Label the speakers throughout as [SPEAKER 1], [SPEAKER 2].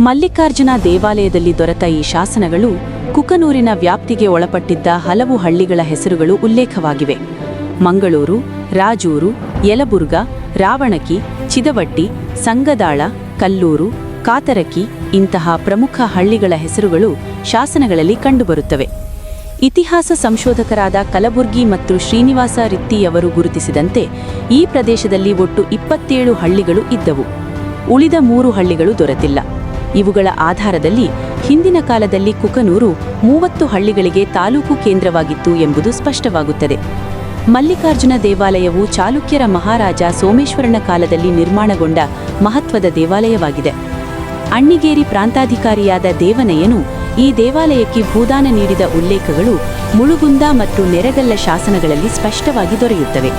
[SPEAKER 1] ಮಲ್ಲಿಕಾರ್ಜುನ ದೇವಾಲಯದಲ್ಲಿ ದೊರೆತ ಈ ಶಾಸನಗಳು ಕುಕನೂರಿನ ವ್ಯಾಪ್ತಿಗೆ ಒಳಪಟ್ಟಿದ್ದ ಹಲವು ಹಳ್ಳಿಗಳ ಹೆಸರುಗಳು ಉಲ್ಲೇಖವಾಗಿವೆ. ಮಂಗಳೂರು, ರಾಜೂರು, ಯಲಬುರ್ಗ, ರಾವಣಕಿ, ಚಿದವಟ್ಟಿ, ಸಂಗದಾಳ, ಕಲ್ಲೂರು, ಕಾತರಕಿ ಇಂತಹ ಪ್ರಮುಖ ಹಳ್ಳಿಗಳ ಹೆಸರುಗಳು ಶಾಸನಗಳಲ್ಲಿ ಕಂಡುಬರುತ್ತವೆ. ಇತಿಹಾಸ ಸಂಶೋಧಕರಾದ ಕಲಬುರ್ಗಿ ಮತ್ತು ಶ್ರೀನಿವಾಸ ರಿತ್ತಿಯವರು ಗುರುತಿಸಿದಂತೆ ಈ ಪ್ರದೇಶದಲ್ಲಿ ಒಟ್ಟು ಇಪ್ಪತ್ತೇಳು ಹಳ್ಳಿಗಳು ಇದ್ದವು. ಉಳಿದ ಮೂರು ಹಳ್ಳಿಗಳು ದೊರೆತಿಲ್ಲ. ಇವುಗಳ ಆಧಾರದಲ್ಲಿ ಹಿಂದಿನ ಕಾಲದಲ್ಲಿ ಕುಕನೂರು ಮೂವತ್ತು ಹಳ್ಳಿಗಳಿಗೆ ತಾಲೂಕು ಕೇಂದ್ರವಾಗಿತ್ತು ಎಂಬುದು ಸ್ಪಷ್ಟವಾಗುತ್ತದೆ. ಮಲ್ಲಿಕಾರ್ಜುನ ದೇವಾಲಯವು ಚಾಲುಕ್ಯರ ಮಹಾರಾಜ ಸೋಮೇಶ್ವರನ ಕಾಲದಲ್ಲಿ ನಿರ್ಮಾಣಗೊಂಡ ಮಹತ್ವದ ದೇವಾಲಯವಾಗಿದೆ. ಅಣ್ಣಿಗೇರಿ ಪ್ರಾಂತಾಧಿಕಾರಿಯಾದ ದೇವನಯ್ಯನು ಈ ದೇವಾಲಯಕ್ಕೆ ಭೂದಾನ ನೀಡಿದ ಉಲ್ಲೇಖಗಳು ಮುಳುಗುಂದ ಮತ್ತು ನೆರಗಲ್ಲ ಶಾಸನಗಳಲ್ಲಿ ಸ್ಪಷ್ಟವಾಗಿ ದೊರೆಯುತ್ತವೆ.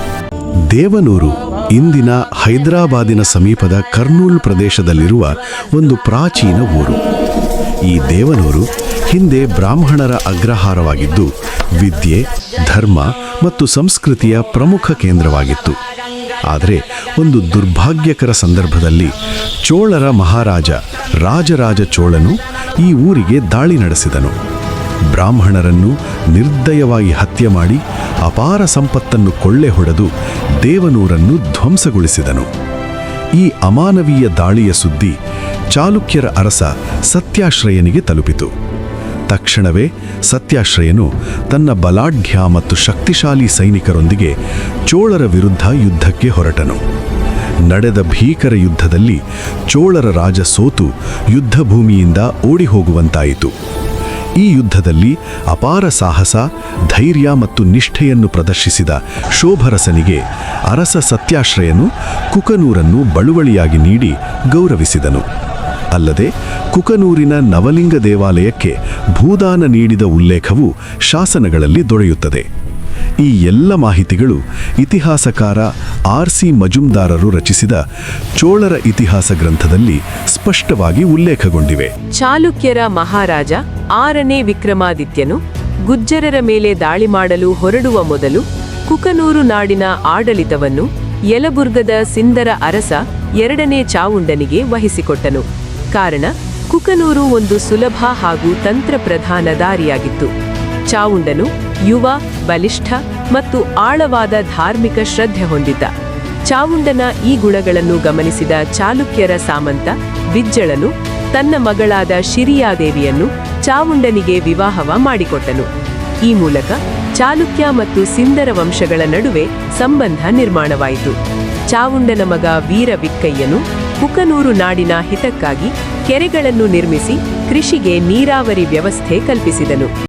[SPEAKER 2] ದೇವನೂರು ಇಂದಿನ ಹೈದರಾಬಾದಿನ ಸಮೀಪದ ಕರ್ನೂಲ್ ಪ್ರದೇಶದಲ್ಲಿರುವ ಒಂದು ಪ್ರಾಚೀನ ಊರು. ಈ ದೇವನೂರು ಹಿಂದೆ ಬ್ರಾಹ್ಮಣರ ಅಗ್ರಹಾರವಾಗಿದ್ದು, ವಿದ್ಯೆ, ಧರ್ಮ ಮತ್ತು ಸಂಸ್ಕೃತಿಯ ಪ್ರಮುಖ ಕೇಂದ್ರವಾಗಿತ್ತು. ಆದರೆ ಒಂದು ದುರ್ಭಾಗ್ಯಕರ ಸಂದರ್ಭದಲ್ಲಿ ಚೋಳರ ಮಹಾರಾಜ ರಾಜರಾಜ ಚೋಳನು ಈ ಊರಿಗೆ ದಾಳಿ ನಡೆಸಿದನು. ಬ್ರಾಹ್ಮಣರನ್ನು ನಿರ್ದಯವಾಗಿ ಹತ್ಯೆ ಮಾಡಿ ಅಪಾರ ಸಂಪತ್ತನ್ನು ಕೊಳ್ಳೆ ಹೊಡೆದು ದೇವನೂರನ್ನು ಧ್ವಂಸಗೊಳಿಸಿದನು. ಈ ಅಮಾನವೀಯ ದಾಳಿಯ ಸುದ್ದಿ ಚಾಲುಕ್ಯರ ಅರಸ ಸತ್ಯಾಶ್ರಯನಿಗೆ ತಲುಪಿತು. ತಕ್ಷಣವೇ ಸತ್ಯಾಶ್ರಯನು ತನ್ನ ಬಲಾಢ್ಯ ಮತ್ತು ಶಕ್ತಿಶಾಲಿ ಸೈನಿಕರೊಂದಿಗೆ ಚೋಳರ ವಿರುದ್ಧ ಯುದ್ಧಕ್ಕೆ ಹೊರಟನು. ನಡೆದ ಭೀಕರ ಯುದ್ಧದಲ್ಲಿ ಚೋಳರ ರಾಜ ಸೋತು ಯುದ್ಧಭೂಮಿಯಿಂದ ಓಡಿ ಹೋಗುವಂತಾಯಿತು ಈ ಯುದ್ಧದಲ್ಲಿ ಅಪಾರ ಸಾಹಸ, ಧೈರ್ಯ ಮತ್ತು ನಿಷ್ಠೆಯನ್ನು ಪ್ರದರ್ಶಿಸಿದ ಶೋಭರಸನಿಗೆ ಅರಸ ಸತ್ಯಾಶ್ರಯನು ಕುಕನೂರನ್ನು ಬಳುವಳಿಯಾಗಿ ನೀಡಿ ಗೌರವಿಸಿದನು. ಅಲ್ಲದೆ ಕುಕನೂರಿನ ನವಲಿಂಗ ದೇವಾಲಯಕ್ಕೆ ಭೂದಾನ ನೀಡಿದ ಉಲ್ಲೇಖವು ಶಾಸನಗಳಲ್ಲಿ ದೊರೆಯುತ್ತದೆ. ಈ ಎಲ್ಲ ಮಾಹಿತಿಗಳು ಇತಿಹಾಸಕಾರ ಆರ್ ಸಿ ಮಜುಮ್ದಾರರು ರಚಿಸಿದ ಚೋಳರ ಇತಿಹಾಸ ಗ್ರಂಥದಲ್ಲಿ ಸ್ಪಷ್ಟವಾಗಿ ಉಲ್ಲೇಖಗೊಂಡಿವೆ.
[SPEAKER 3] ಚಾಲುಕ್ಯರ ಮಹಾರಾಜ ಆರನೇ ವಿಕ್ರಮಾದಿತ್ಯನು ಗುಜ್ಜರರ ಮೇಲೆ ದಾಳಿ ಮಾಡಲು ಹೊರಡುವ ಮೊದಲು ಕುಕನೂರು ನಾಡಿನ ಆಡಳಿತವನ್ನು ಯಲಬುರ್ಗದ ಸಿಂದರ ಅರಸ ಎರಡನೇ ಚಾವುಂಡನಿಗೆ ವಹಿಸಿಕೊಟ್ಟನು. ಕಾರಣ ಕುಕನೂರು ಒಂದು ಸುಲಭ ಹಾಗೂ ತಂತ್ರಪ್ರಧಾನ ದಾರಿಯಾಗಿತ್ತು. ಚಾವುಂಡನು ಯುವ, ಬಲಿಷ್ಠ ಮತ್ತು ಆಳವಾದ ಧಾರ್ಮಿಕ ಶ್ರದ್ಧೆ ಹೊಂದಿದ್ದ. ಚಾವುಂಡನ ಈ ಗುಣಗಳನ್ನು ಗಮನಿಸಿದ ಚಾಲುಕ್ಯರ ಸಾಮಂತ ಬಿಜ್ಜಳನು ತನ್ನ ಮಗಳಾದ ಶಿರಿಯಾದೇವಿಯನ್ನು ಚಾವುಂಡನಿಗೆ ವಿವಾಹವ ಮಾಡಿಕೊಟ್ಟನು. ಈ ಮೂಲಕ ಚಾಲುಕ್ಯ ಮತ್ತು ಸಿಂದರ ವಂಶಗಳ ನಡುವೆ ಸಂಬಂಧ ನಿರ್ಮಾಣವಾಯಿತು. ಚಾವುಂಡನ ಮಗ ವೀರ ವಿಕ್ಕಯ್ಯನು ಕುಕನೂರು ನಾಡಿನ ಹಿತಕ್ಕಾಗಿ ಕೆರೆಗಳನ್ನು ನಿರ್ಮಿಸಿ ಕೃಷಿಗೆ ನೀರಾವರಿ ವ್ಯವಸ್ಥೆ ಕಲ್ಪಿಸಿದನು.